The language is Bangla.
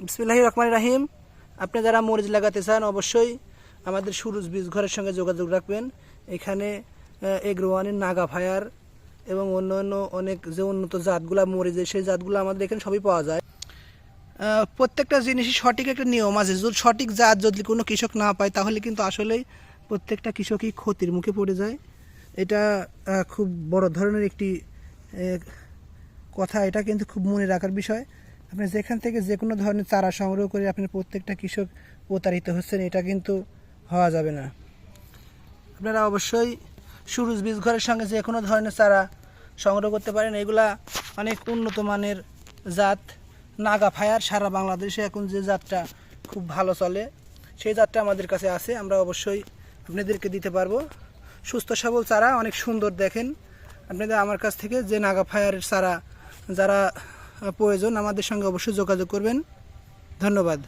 বিসমিল্লাহ রহমান রাহিম। আপনি যারা মরিচ লাগাতে চান, অবশ্যই আমাদের সুরুজ বীজ ঘরের সঙ্গে যোগাযোগ রাখবেন। এখানে এগ্রোয়ানের নাগা ফায়ার এবং অন্য অন্য অনেক যে উন্নত জাতগুলা মরিচের সেই জাতগুলো আমাদের এখানে সবই পাওয়া যায়। প্রত্যেকটা জিনিসই সঠিক একটা নিয়ম আছে। যদি সঠিক জাত যদি কোনো কৃষক না পায়, তাহলে কিন্তু আসলেই প্রত্যেকটা কৃষকই ক্ষতির মুখে পড়ে যায়। এটা খুব বড় ধরনের একটি কথা, এটা কিন্তু খুব মনে রাখার বিষয়। আপনি যেখান থেকে যে কোনো ধরনের চারা সংগ্রহ করে আপনি প্রত্যেকটা কৃষক প্রতারিত হচ্ছেন, এটা কিন্তু হওয়া যাবে না। আপনারা অবশ্যই সুরুজ বীজ ঘরের সঙ্গে যে কোনো ধরনের চারা সংগ্রহ করতে পারেন। এগুলা অনেক উন্নত মানের জাত। নাগা ফায়ার, সারা বাংলাদেশে এখন যে জাতটা খুব ভালো চলে, সেই জাতটা আমাদের কাছে আছে। আমরা অবশ্যই আপনাদেরকে দিতে পারব। সুস্থ সবল চারা, অনেক সুন্দর দেখেন। আপনাদের আমার কাছ থেকে যে নাগা ফায়ারের চারা যারা প্রয়োজন আমাদের সঙ্গে অবশ্যই যোগাযোগ করবেন। ধন্যবাদ।